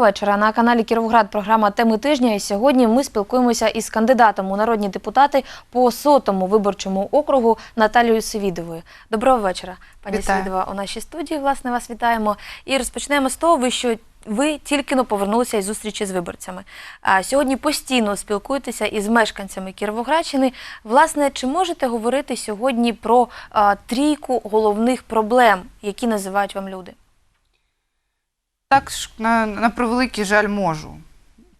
Доброго вечора. На каналі Кіровоград програма Теми тижня. І сьогодні ми спілкуємося із кандидатом у народні депутати по сотому виборчому округу Наталією Севідовою. Доброго вечора, пані Вітаю. Севідова. У нашій студії власне вас вітаємо. І розпочнемо з того, що. Ви тільки но повернулися із зустрічі з виборцями. А сьогодні постійно спілкуєтеся із мешканцями Кіровоградщини. Власне, чи можете говорити сьогодні про а, трійку головних проблем, які називають вам люди? Так, на, на превеликий жаль, можу.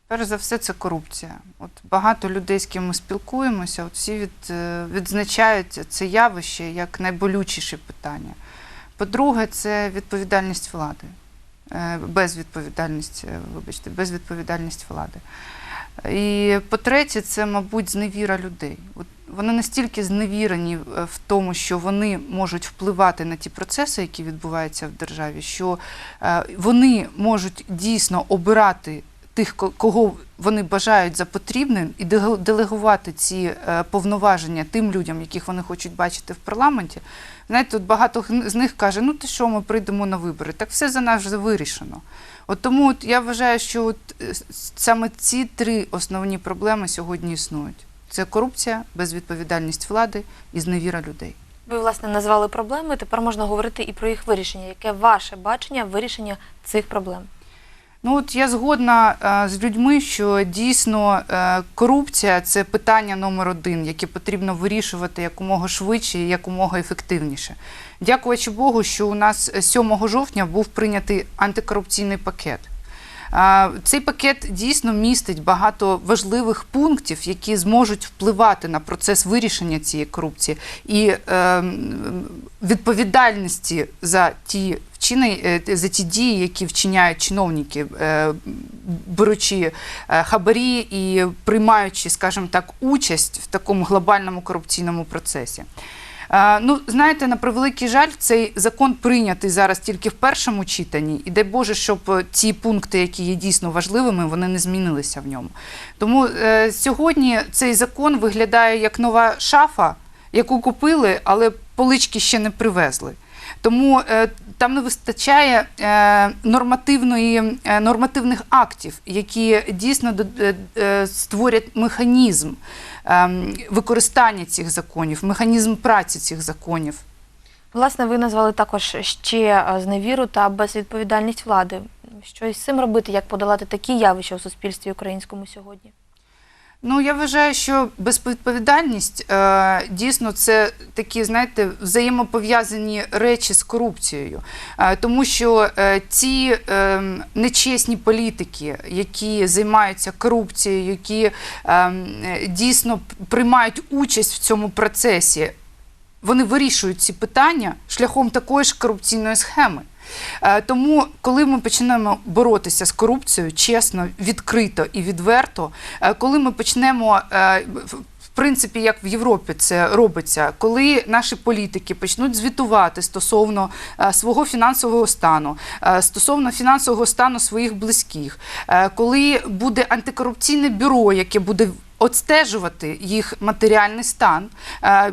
Перш за все, це корупція. От багато людей, з ким ми спілкуємося, от всі від, е, відзначають це явище як найболючіше питання. По-друге, це відповідальність влади. Е, Безвідповідальність, е, вибачте, безвідповідальність влади. І по-третє, це, мабуть, зневіра людей. От вони настільки зневірені е, в тому, що вони можуть впливати на ті процеси, які відбуваються в державі, що е, вони можуть дійсно обирати тих, кого вони бажають за потрібним, і делегувати ці е, повноваження тим людям, яких вони хочуть бачити в парламенті. Знаєте, тут багато з них каже: ну ти що, ми прийдемо на вибори. Так все за нас вже вирішено. От тому от я вважаю, що от саме ці три основні проблеми сьогодні існують: це корупція, безвідповідальність влади і зневіра людей. Ви власне назвали проблеми. Тепер можна говорити і про їх вирішення. Яке ваше бачення вирішення цих проблем? Ну от я згодна е, з людьми, що дійсно е, корупція це питання номер один, яке потрібно вирішувати якомога швидше і якомога ефективніше. Дякуючи Богу, що у нас 7 жовтня був прийнятий антикорупційний пакет. Цей пакет дійсно містить багато важливих пунктів, які зможуть впливати на процес вирішення цієї корупції і е, відповідальності за ті вчини, е, за ті дії, які вчиняють чиновники, е, беручи е, хабарі і приймаючи, скажімо так, участь в такому глобальному корупційному процесі. Е, Ну, знаєте, на превеликий жаль, цей закон прийнятий зараз тільки в першому читанні, і дай Боже, щоб ці пункти, які є дійсно важливими, вони не змінилися в ньому. Тому е, сьогодні цей закон виглядає як нова шафа, яку купили, але полички ще не привезли. Тому е, там не вистачає е, нормативної, е, нормативних актів, які дійсно е, створять механізм використання цих законів, механізм праці цих законів. Власне, ви назвали також ще зневіру та безвідповідальність влади. Що із цим робити? Як подолати такі явища у суспільстві українському сьогодні? Ну, я вважаю, що безвідповідальність е, дійсно це такі, знаєте, взаємопов'язані речі з корупцією. Е, тому що е, ці е, нечесні політики, які займаються корупцією, які е, дійсно приймають участь в цьому процесі, вони вирішують ці питання шляхом такої ж корупційної схеми. Е, Тому, коли ми почнемо боротися з корупцією чесно, відкрито і відверто, е, коли ми почнемо е, в- принципі, як в Європі це робиться, коли наші політики почнуть звітувати стосовно свого фінансового стану, стосовно фінансового стану своїх близьких, коли буде антикорупційне бюро, яке буде Отстежувати їх матеріальний стан, е,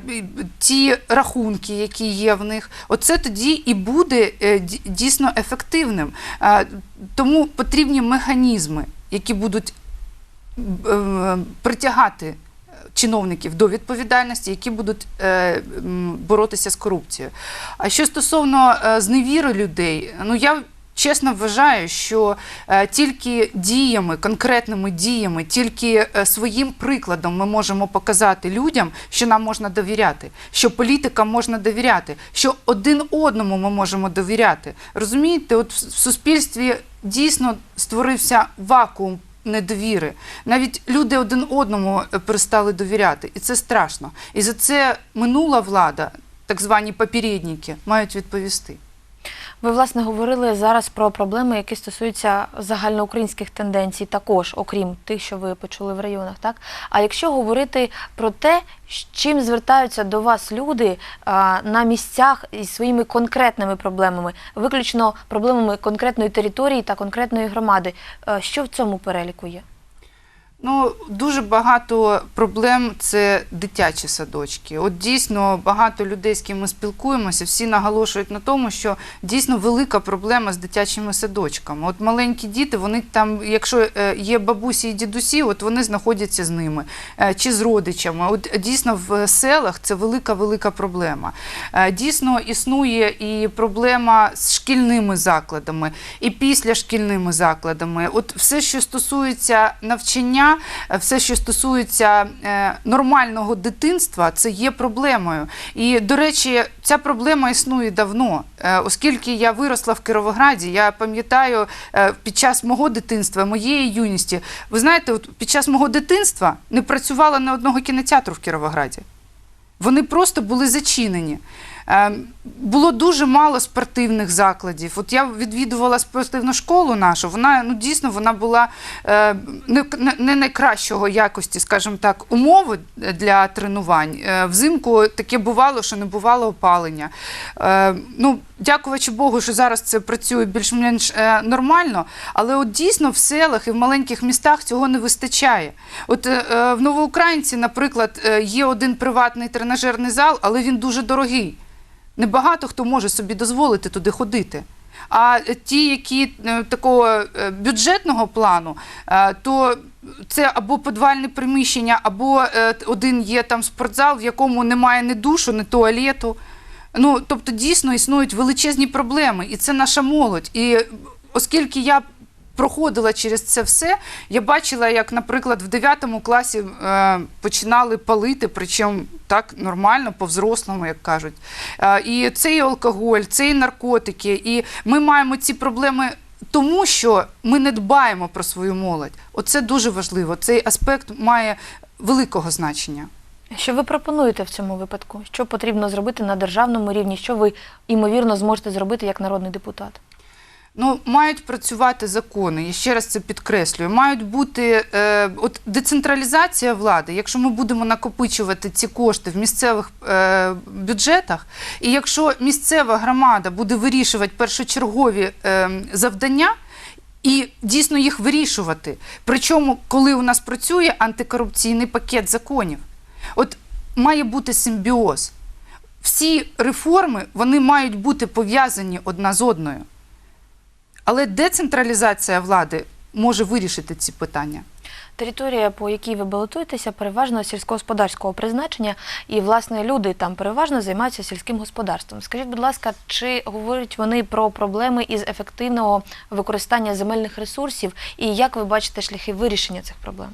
ті рахунки, які є в них, оце тоді і буде е, дійсно ефективним. Е, Тому потрібні механізми, які будуть притягати чиновників до відповідальності, які будуть боротися з корупцією. А що стосовно зневіри людей, ну я. Чесно вважаю, що е, тільки діями, конкретними діями, тільки е, своїм прикладом ми можемо показати людям, що нам можна довіряти, що політикам можна довіряти, що один одному ми можемо довіряти. Розумієте, от в суспільстві дійсно створився вакуум недовіри. Навіть люди один одному е, перестали довіряти, і це страшно. І за це минула влада, так звані попередники, мають відповісти. Ви власне говорили зараз про проблеми, які стосуються загальноукраїнських тенденцій, також, окрім тих, що ви почули в районах. Так а якщо говорити про те, з чим звертаються до вас люди на місцях із своїми конкретними проблемами, виключно проблемами конкретної території та конкретної громади, що в цьому переліку є? Ну, дуже багато проблем це дитячі садочки. От дійсно багато людей, з ким ми спілкуємося, всі наголошують на тому, що дійсно велика проблема з дитячими садочками. От маленькі діти, вони там, якщо е, є бабусі і дідусі, от вони знаходяться з ними е, чи з родичами. От дійсно в селах це велика велика проблема. Е, Дійсно існує і проблема з шкільними закладами, і післяшкільними закладами. От все, що стосується навчання, е, все, що стосується е, нормального дитинства, це є проблемою. І, до речі, ця проблема існує давно, Е, оскільки я виросла в Кіровограді, я пам'ятаю під час мого дитинства, моєї юності. Ви знаєте, от під час мого дитинства не працювало ні одного кінотеатру в Кіровограді. Вони просто були зачинені. Е, Було дуже мало спортивних закладів. От я відвідувала спортивну школу нашу. Вона ну дійсно вона була е, не, найкращого якості, скажімо так, умови для тренувань. Е, Взимку таке бувало, що не бувало опалення. Е, Ну, дякувачи Богу, що зараз це працює більш-менш нормально, але от дійсно в селах і в маленьких містах цього не вистачає. От в Новоукраїнці, наприклад, є один приватний тренажерний зал, але він дуже дорогий. Небагато хто може собі дозволити туди ходити. А ті, які е, такого е, бюджетного плану, е, то це або підвальне приміщення, або один є там спортзал, в якому немає ні душу, ні туалету. Ну, тобто, дійсно існують величезні проблеми, і це наша молодь. І оскільки я проходила через це все, я бачила, як, наприклад, в 9 класі е, починали палити, причому так нормально, по-взрослому, як кажуть. Е, і це і алкоголь, це і наркотики. І ми маємо ці проблеми. Тому що ми не дбаємо про свою молодь. Оце дуже важливо. Цей аспект має великого значення. Що ви пропонуєте в цьому випадку? Що потрібно зробити на державному рівні? Що ви ймовірно зможете зробити як народний депутат? Ну, мають працювати закони. Я ще раз це підкреслюю. Мають бути е, от децентралізація влади. Якщо ми будемо накопичувати ці кошти в місцевих е, бюджетах, і якщо місцева громада буде вирішувати першочергові е, завдання. І дійсно їх вирішувати. Причому, коли у нас працює антикорупційний пакет законів, от має бути симбіоз. Всі реформи вони мають бути пов'язані одна з одною. Але децентралізація влади може вирішити ці питання. Територія, по якій ви балотуєтеся, переважно сільськогосподарського призначення, і власне люди там переважно займаються сільським господарством. Скажіть, будь ласка, чи говорять вони про проблеми із ефективного використання земельних ресурсів, і як ви бачите шляхи вирішення цих проблем?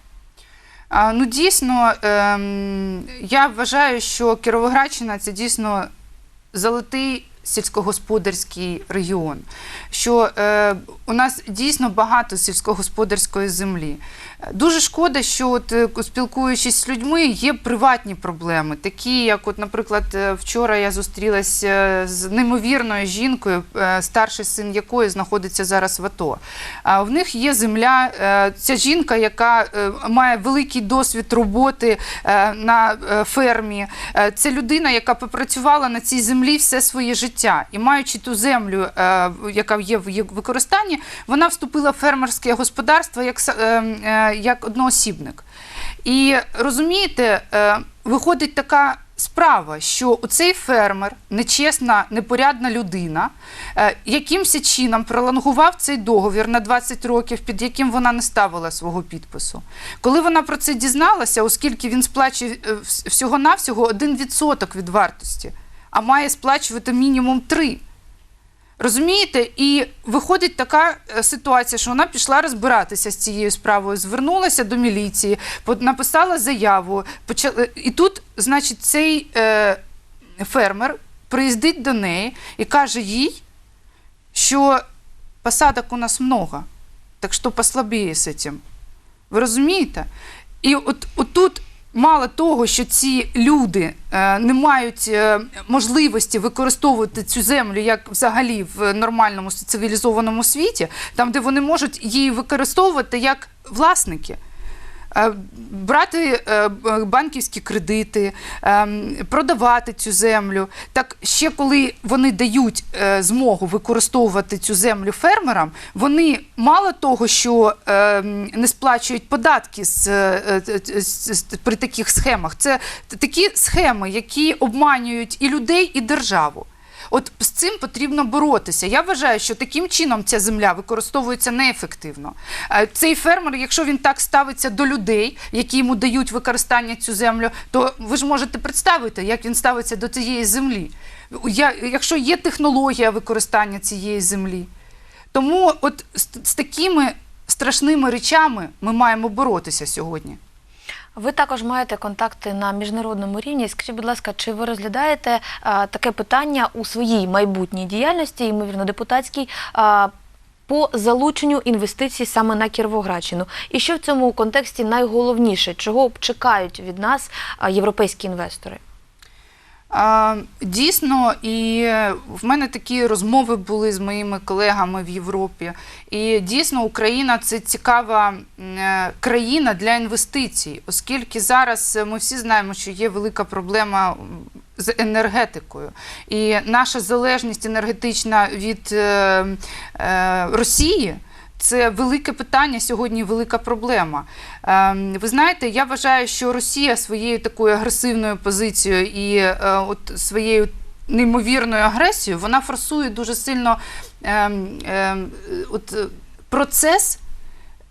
А, ну, дійсно, ем, я вважаю, що Кіровоградщина це дійсно золотий сільськогосподарський регіон. Що е, у нас дійсно багато сільськогосподарської землі. Дуже шкода, що от, е, спілкуючись з людьми, є приватні проблеми, такі як, от, наприклад, е, вчора я зустрілася з неймовірною жінкою, е, старший син якої знаходиться зараз в АТО. А в них є земля. Ця жінка, яка має великий досвід роботи на фермі. Це людина, яка попрацювала на цій землі все своє життя. І маючи ту землю, яка є в використанні, вона вступила в фермерське господарство як, са- е, е, як одноосібник. І розумієте, е, виходить така справа, що цей фермер, нечесна, непорядна людина, е, якимось чином пролонгував цей договір на 20 років, під яким вона не ставила свого підпису. Коли вона про це дізналася, оскільки він сплачує е, всього-навсього 1% від вартості, а має сплачувати мінімум 3%. Розумієте, і виходить така е, ситуація, що вона пішла розбиратися з цією справою, звернулася до міліції, написала заяву. почала- І тут, значить, цей е, фермер приїздить до неї і каже їй, що посадок у нас много, так що послабіє з цим. Ви розумієте? І от, от тут мало того, що ці люди е, не мають е, можливості використовувати цю землю як взагалі в нормальному цивілізованому світі, там, де вони можуть її використовувати як власники. Е, брати е, банківські кредити, ем, продавати цю землю. Так ще коли вони дають е, змогу використовувати цю землю фермерам, вони мало того, що не сплачують податки е, е, з- з- при таких схемах. Це такі схеми, які обманюють і людей, і державу. От з цим потрібно боротися. Я вважаю, що таким чином ця земля використовується неефективно. Е, Цей фермер, якщо він так ставиться до людей, які йому дають використання цю землю, то ви ж можете представити, як він ставиться до цієї землі. Я, якщо є технологія використання цієї землі. Тому от з, з такими страшними речами ми маємо боротися сьогодні. Ви також маєте контакти на міжнародному рівні. Скажіть, будь ласка, чи ви розглядаєте а, таке питання у своїй майбутній діяльності, ймовірно, депутатській, а, по залученню інвестицій саме на Кіровоградщину? І що в цьому контексті найголовніше, чого чекають від нас а, європейські інвестори? Дійсно, і в мене такі розмови були з моїми колегами в Європі. І дійсно Україна це цікава е, країна для інвестицій, оскільки зараз ми всі знаємо, що є велика проблема з енергетикою. І наша залежність енергетична від е, е, Росії. Це велике питання сьогодні, велика проблема. Ем, Ви знаєте, я вважаю, що Росія своєю такою агресивною позицією і е, от своєю неймовірною агресією вона форсує дуже сильно ем, ем, от, е, процес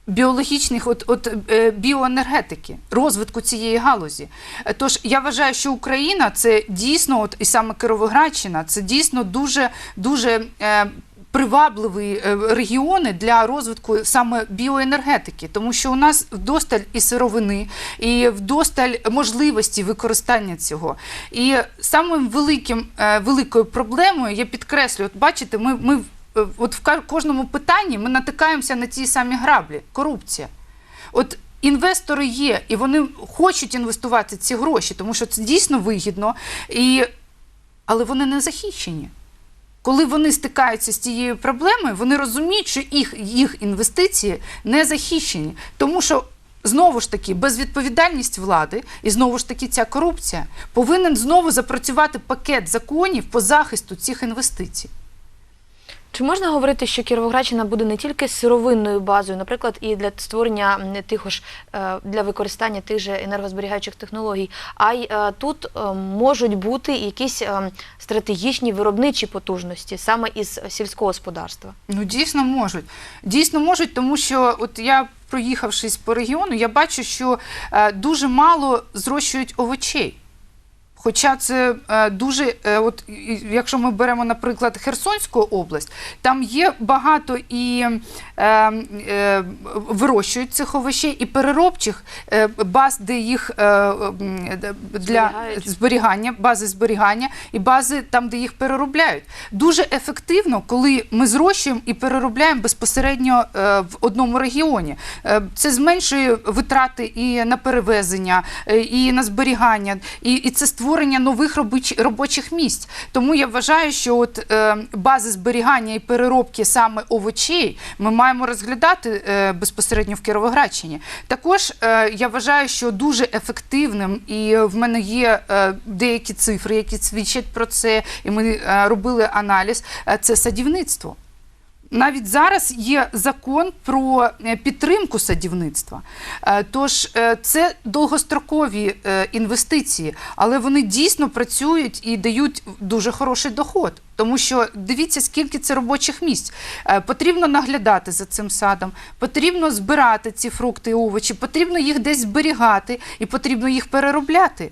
біологічних, от, от е, біоенергетики, розвитку цієї галузі. Тож я вважаю, що Україна це дійсно, от і саме Кировоградщина, це дійсно дуже дуже. Е, Привабливі е, регіони для розвитку саме біоенергетики, тому що у нас вдосталь і сировини, і вдосталь можливості використання цього. І самим великим е, великою проблемою я підкреслюю, от бачите, ми, ми е, от в кожному питанні ми натикаємося на ті самі граблі корупція. От інвестори є, і вони хочуть інвестувати ці гроші, тому що це дійсно вигідно, і... але вони не захищені. Коли вони стикаються з цією проблемою, вони розуміють, що їх, їх інвестиції не захищені. Тому що знову ж таки безвідповідальність влади і знову ж таки ця корупція повинен знову запрацювати пакет законів по захисту цих інвестицій. Чи можна говорити, що Кіровоградщина буде не тільки сировинною базою, наприклад, і для створення тих ж е, для використання тих же енергозберігаючих технологій, а й е, тут е, можуть бути якісь стратегічні виробничі потужності саме із сільського господарства? Ну, дійсно можуть. Дійсно можуть, тому що от я, проїхавшись по регіону, я бачу, що дуже мало зрощують овочей. Хоча це е, дуже, е, от якщо ми беремо, наприклад, Херсонську область, там є багато і е, е, вирощують цих овочей, і переробчих е, баз, де їх е, для Зберігають. зберігання, бази зберігання і бази там, де їх переробляють. Дуже ефективно, коли ми зрощуємо і переробляємо безпосередньо в одному регіоні. Це зменшує витрати і на перевезення, і на зберігання, і, і це створення нових робоч, робочих місць. Тому я вважаю, що от е, бази зберігання і переробки саме овочей ми маємо розглядати е, безпосередньо в Кіровоградщині. Також е, я вважаю, що дуже ефективним, і в мене є деякі цифри, які свідчать про це, і ми робили аналіз. Це садівництво. Навіть зараз є закон про е, підтримку садівництва. Е, Тож е, це довгострокові інвестиції, але вони дійсно працюють і дають дуже хороший доход. Тому що дивіться, скільки це робочих місць. Потрібно наглядати за цим садом, потрібно збирати ці фрукти і овочі, потрібно їх десь зберігати і потрібно їх переробляти.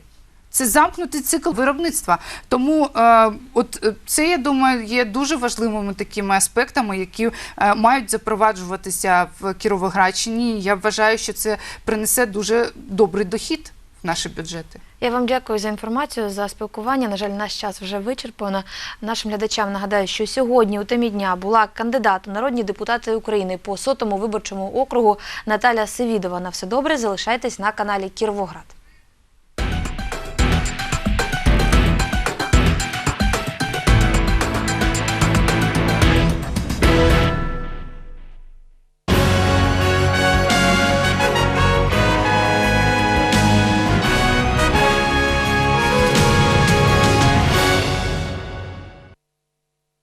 Це замкнутий цикл виробництва. Тому е, от е, це, я думаю, є дуже важливими такими аспектами, які е, мають запроваджуватися в Кіровоградщині. Я вважаю, що це принесе дуже добрий дохід в наші бюджети. Я вам дякую за інформацію, за спілкування. На жаль, наш час вже вичерпано. Нашим глядачам нагадаю, що сьогодні у темі дня була кандидат у народні депутати України по сотому виборчому округу Наталя Севідова. На все добре, залишайтесь на каналі Кіровоград.